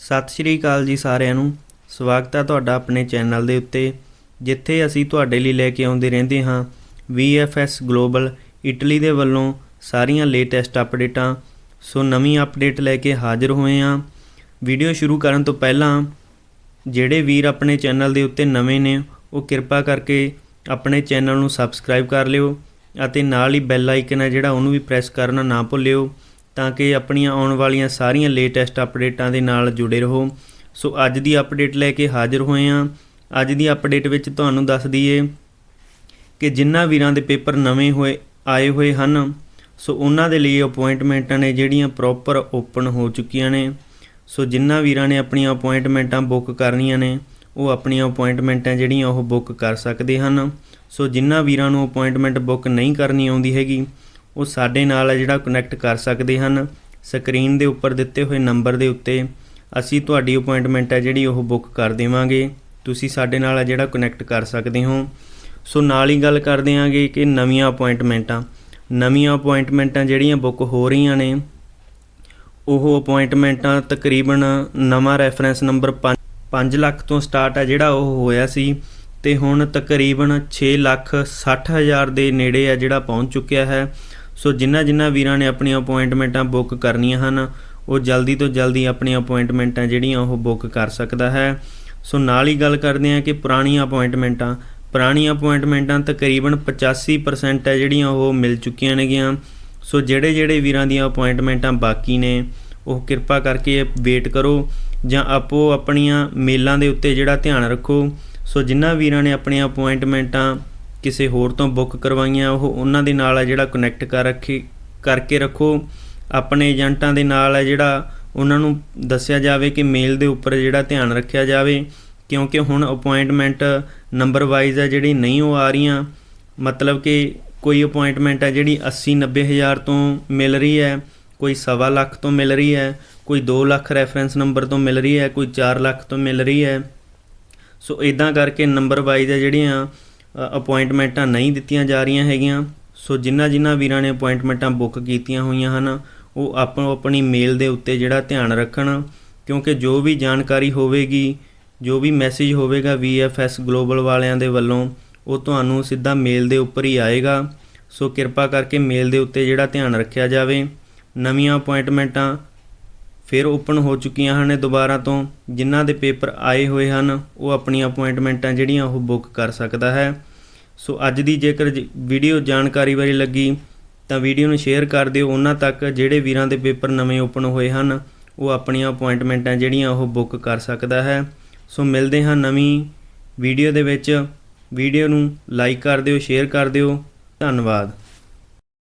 ਸਤਿ ਸ਼੍ਰੀ ਅਕਾਲ ਜੀ ਸਾਰਿਆਂ ਨੂੰ। ਸਵਾਗਤ ਹੈ ਤੁਹਾਡਾ ਆਪਣੇ ਚੈਨਲ ਦੇ ਉੱਤੇ, ਜਿੱਥੇ ਅਸੀਂ ਤੁਹਾਡੇ ਲਈ ਲੈ ਕੇ ਆਉਂਦੇ ਰਹਿੰਦੇ ਹਾਂ VFS ਗਲੋਬਲ ਇਟਲੀ ਦੇ ਵੱਲੋਂ ਸਾਰੀਆਂ ਲੇਟੈਸਟ ਅਪਡੇਟਾਂ ਸੋ ਨਵੀਂ ਅਪਡੇਟ ਲੈ ਕੇ ਹਾਜ਼ਰ ਹੋਏ ਹਾਂ। ਵੀਡੀਓ ਸ਼ੁਰੂ ਕਰਨ ਤੋਂ ਪਹਿਲਾਂ, ਜਿਹੜੇ ਵੀਰ ਆਪਣੇ ਚੈਨਲ ਦੇ ਉੱਤੇ ਨਵੇਂ ਨੇ, ਉਹ ਕਿਰਪਾ ਕਰਕੇ ਆਪਣੇ ਚੈਨਲ ਨੂੰ ਸਬਸਕ੍ਰਾਈਬ ਕਰ ਲਿਓ ਅਤੇ ਨਾਲ ਹੀ ਬੈਲ ਆਈਕਨ ਹੈ ਜਿਹੜਾ ਉਹਨੂੰ ਵੀ ਪ੍ਰੈਸ ਕਰਨਾ ਨਾ ਭੁੱਲਿਓ। ਤਾਂ ਕਿ ਆਪਣੀਆਂ ਆਉਣ ਵਾਲੀਆਂ ਸਾਰੀਆਂ ਲੇਟੈਸਟ ਅਪਡੇਟਾਂ ਦੇ ਨਾਲ ਜੁੜੇ ਰਹੋ। ਸੋ ਅੱਜ ਦੀ ਅਪਡੇਟ ਲੈ ਕੇ ਹਾਜ਼ਰ ਹੋਏ ਹਾਂ। ਅੱਜ ਦੀ ਅਪਡੇਟ ਵਿੱਚ ਤੁਹਾਨੂੰ ਦੱਸ ਦਈਏ ਕਿ ਜਿਨ੍ਹਾਂ ਵੀਰਾਂ ਦੇ ਪੇਪਰ ਨਵੇਂ ਹੋਏ, ਆਏ ਹੋਏ ਹਨ, ਸੋ ਉਹਨਾਂ ਦੇ ਲਈ ਅਪਾਇੰਟਮੈਂਟਾਂ ਨੇ ਜਿਹੜੀਆਂ ਪ੍ਰੋਪਰ ਓਪਨ ਹੋ ਚੁੱਕੀਆਂ ਨੇ। ਸੋ ਜਿਨ੍ਹਾਂ ਵੀਰਾਂ ਨੇ ਆਪਣੀਆਂ ਅਪਾਇੰਟਮੈਂਟਾਂ ਬੁੱਕ ਕਰਨੀਆਂ ਨੇ, ਉਹ ਆਪਣੀਆਂ ਅਪਾਇੰਟਮੈਂਟਾਂ ਜਿਹੜੀਆਂ ਉਹ ਬੁੱਕ ਕਰ ਸਕਦੇ ਹਨ। ਸੋ ਜਿਨ੍ਹਾਂ ਵੀਰਾਂ ਨੂੰ ਅਪਾਇੰਟਮੈਂਟ ਬੁੱਕ ਨਹੀਂ ਕਰਨੀ ਆਉਂਦੀ ਹੈਗੀ ਉਹ ਸਾਡੇ ਨਾਲ ਹੈ ਜਿਹੜਾ ਕਨੈਕਟ ਕਰ ਸਕਦੇ ਹਨ। ਸਕਰੀਨ ਦੇ ਉੱਪਰ ਦਿੱਤੇ ਹੋਏ ਨੰਬਰ ਦੇ ਉੱਤੇ ਅਸੀਂ ਤੁਹਾਡੀ ਅਪਾਇੰਟਮੈਂਟ ਹੈ ਜਿਹੜੀ ਉਹ ਬੁੱਕ ਕਰ ਦੇਵਾਂਗੇ। ਤੁਸੀਂ ਸਾਡੇ ਨਾਲ ਹੈ ਜਿਹੜਾ ਕਨੈਕਟ ਕਰ ਸਕਦੇ ਹੋ। ਸੋ ਨਾਲ ਹੀ ਗੱਲ ਕਰਦੇ ਆਂਗੇ ਕਿ ਨਵੀਆਂ ਅਪਾਇੰਟਮੈਂਟਾਂ ਨਵੀਆਂ ਅਪਾਇੰਟਮੈਂਟਾਂ ਜਿਹੜੀਆਂ ਬੁੱਕ ਹੋ ਰਹੀਆਂ ਨੇ, ਉਹ ਅਪਾਇੰਟਮੈਂਟਾਂ ਤਕਰੀਬਨ ਨਵਾਂ ਰੈਫਰੈਂਸ ਨੰਬਰ 5 ਲੱਖ ਤੋਂ ਸਟਾਰਟ ਆ ਜਿਹੜਾ ਉਹ ਹੋਇਆ ਸੀ ਤੇ ਹੁਣ ਤਕਰੀਬਨ 6 ਲੱਖ 60 ਹਜ਼ਾਰ ਦੇ ਨੇੜੇ ਆ ਜਿਹੜਾ ਪਹੁੰਚ ਚੁੱਕਿਆ ਹੈ। ਸੋ ਜਿਨ੍ਹਾਂ ਜਿਨ੍ਹਾਂ ਵੀਰਾਂ ਨੇ ਆਪਣੀਆਂ ਅਪਾਇੰਟਮੈਂਟਾਂ ਬੁੱਕ ਕਰਨੀਆਂ ਹਨ, ਉਹ ਜਲਦੀ ਤੋਂ ਜਲਦੀ ਆਪਣੀਆਂ ਅਪਾਇੰਟਮੈਂਟਾਂ ਜਿਹੜੀਆਂ ਉਹ ਬੁੱਕ ਕਰ ਸਕਦਾ ਹੈ। ਸੋ ਨਾਲ ਹੀ ਗੱਲ ਕਰਦੇ ਹਾਂ ਕਿ ਪੁਰਾਣੀਆਂ ਅਪਾਇੰਟਮੈਂਟਾਂ ਪੁਰਾਣੀਆਂ ਅਪਾਇੰਟਮੈਂਟਾਂ ਤਕਰੀਬਨ 85% ਹੈ ਜਿਹੜੀਆਂ ਉਹ ਮਿਲ ਚੁੱਕੀਆਂ ਨੇਗੀਆਂ। ਸੋ ਜਿਹੜੇ ਜਿਹੜੇ ਵੀਰਾਂ ਦੀਆਂ ਅਪਾਇੰਟਮੈਂਟਾਂ ਬਾਕੀ ਨੇ, ਉਹ ਕਿਰਪਾ ਕਰਕੇ ਵੇਟ ਕਰੋ ਜਾਂ ਆਪੋ ਆਪਣੀਆਂ ਮੇਲਾਂ ਦੇ ਉੱਤੇ ਜਿਹੜਾ ਧਿਆਨ ਰੱਖੋ। ਸੋ ਜਿਨ੍ਹਾਂ ਵੀਰਾਂ ਨੇ ਆਪਣੀਆਂ ਅਪਾਇੰਟਮੈਂਟਾਂ ਕਿਸੇ ਹੋਰ ਤੋਂ ਬੁੱਕ ਕਰਵਾਈਆਂ, ਉਹ ਉਹਨਾਂ ਦੇ ਨਾਲ ਹੈ ਜਿਹੜਾ ਕਨੈਕਟ ਕਰ ਰੱਖੀ, ਕਰਕੇ ਰੱਖੋ। ਆਪਣੇ ਏਜੰਟਾਂ ਦੇ ਨਾਲ ਹੈ ਜਿਹੜਾ ਉਹਨਾਂ ਨੂੰ ਦੱਸਿਆ ਜਾਵੇ ਕਿ ਮੇਲ ਦੇ ਉੱਪਰ ਜਿਹੜਾ ਧਿਆਨ ਰੱਖਿਆ ਜਾਵੇ, ਕਿਉਂਕਿ ਹੁਣ ਅਪਾਇੰਟਮੈਂਟ ਨੰਬਰ ਵਾਈਜ਼ ਹੈ ਜਿਹੜੀ ਨਹੀਂ ਉਹ ਆ ਰਹੀਆਂ। ਮਤਲਬ ਕਿ ਕੋਈ ਅਪਾਇੰਟਮੈਂਟ ਹੈ ਜਿਹੜੀ 80 90 ਹਜ਼ਾਰ ਤੋਂ ਮਿਲ ਰਹੀ ਹੈ, ਕੋਈ ਸਵਾ ਲੱਖ ਤੋਂ ਮਿਲ ਰਹੀ ਹੈ, ਕੋਈ 2 ਲੱਖ ਰੈਫਰੈਂਸ ਨੰਬਰ ਤੋਂ ਮਿਲ ਰਹੀ ਹੈ, ਕੋਈ 4 ਲੱਖ ਤੋਂ ਮਿਲ ਰਹੀ ਹੈ। ਸੋ ਇਦਾਂ ਕਰਕੇ ਨੰਬਰ ਵਾਈਜ਼ ਹੈ ਜਿਹੜੀਆਂ ਅਪਾਇੰਟਮੈਂਟਾਂ ਨਹੀਂ ਦਿੱਤੀਆਂ ਜਾ ਰਹੀਆਂ ਹੈਗੀਆਂ। ਸੋ ਜਿਨ੍ਹਾਂ ਜਿਨ੍ਹਾਂ ਵੀਰਾਂ ਨੇ ਅਪਾਇੰਟਮੈਂਟਾਂ ਬੁੱਕ ਕੀਤੀਆਂ ਹੋਈਆਂ ਹਨ, ਉਹ ਆਪੋ ਆਪਣੀ ਮੇਲ ਦੇ ਉੱਤੇ ਜਿਹੜਾ ਧਿਆਨ ਰੱਖਣ, ਕਿਉਂਕਿ ਜੋ ਵੀ ਜਾਣਕਾਰੀ ਹੋਵੇਗੀ, ਜੋ ਵੀ ਮੈਸੇਜ ਹੋਵੇਗਾ VFS ਗਲੋਬਲ ਵਾਲਿਆਂ ਦੇ ਵੱਲੋਂ, ਉਹ ਤੁਹਾਨੂੰ ਸਿੱਧਾ ਮੇਲ ਦੇ ਉੱਪਰ ਹੀ ਆਏਗਾ। ਸੋ ਕਿਰਪਾ ਕਰਕੇ ਮੇਲ ਦੇ ਉੱਤੇ ਜਿਹੜਾ ਧਿਆਨ ਰੱਖਿਆ ਜਾਵੇ। ਨਵੀਆਂ ਅਪਾਇੰਟਮੈਂਟਾਂ ਫਿਰ ਓਪਨ ਹੋ ਚੁੱਕੀਆਂ ਹਨ ਦੁਬਾਰਾ ਤੋਂ। ਜਿਨ੍ਹਾਂ ਦੇ ਪੇਪਰ ਆਏ ਹੋਏ ਹਨ, ਉਹ ਆਪਣੀਆਂ ਅਪਾਇੰਟਮੈਂਟਾਂ ਜਿਹੜੀਆਂ ਉਹ ਬੁੱਕ ਕਰ ਸਕਦਾ ਹੈ। ਸੋ ਅੱਜ ਦੀ ਜੇਕਰ ਵੀਡੀਓ ਜਾਣਕਾਰੀ ਬਾਰੇ ਲੱਗੀ, ਤਾਂ ਵੀਡੀਓ ਨੂੰ ਸ਼ੇਅਰ ਕਰ ਦਿਓ। ਉਹਨਾਂ ਤੱਕ ਜਿਹੜੇ ਵੀਰਾਂ ਦੇ ਪੇਪਰ ਨਵੇਂ ਓਪਨ ਹੋਏ ਹਨ, ਉਹ ਆਪਣੀਆਂ ਅਪਾਇੰਟਮੈਂਟਾਂ ਜਿਹੜੀਆਂ ਉਹ ਬੁੱਕ ਕਰ ਸਕਦਾ ਹੈ। ਸੋ ਮਿਲਦੇ ਹਾਂ ਨਵੀਂ ਵੀਡੀਓ ਦੇ ਵਿੱਚ। ਵੀਡੀਓ ਨੂੰ ਲਾਈਕ ਕਰ ਦਿਓ, ਸ਼ੇਅਰ ਕਰ ਦਿਓ। ਧੰਨਵਾਦ।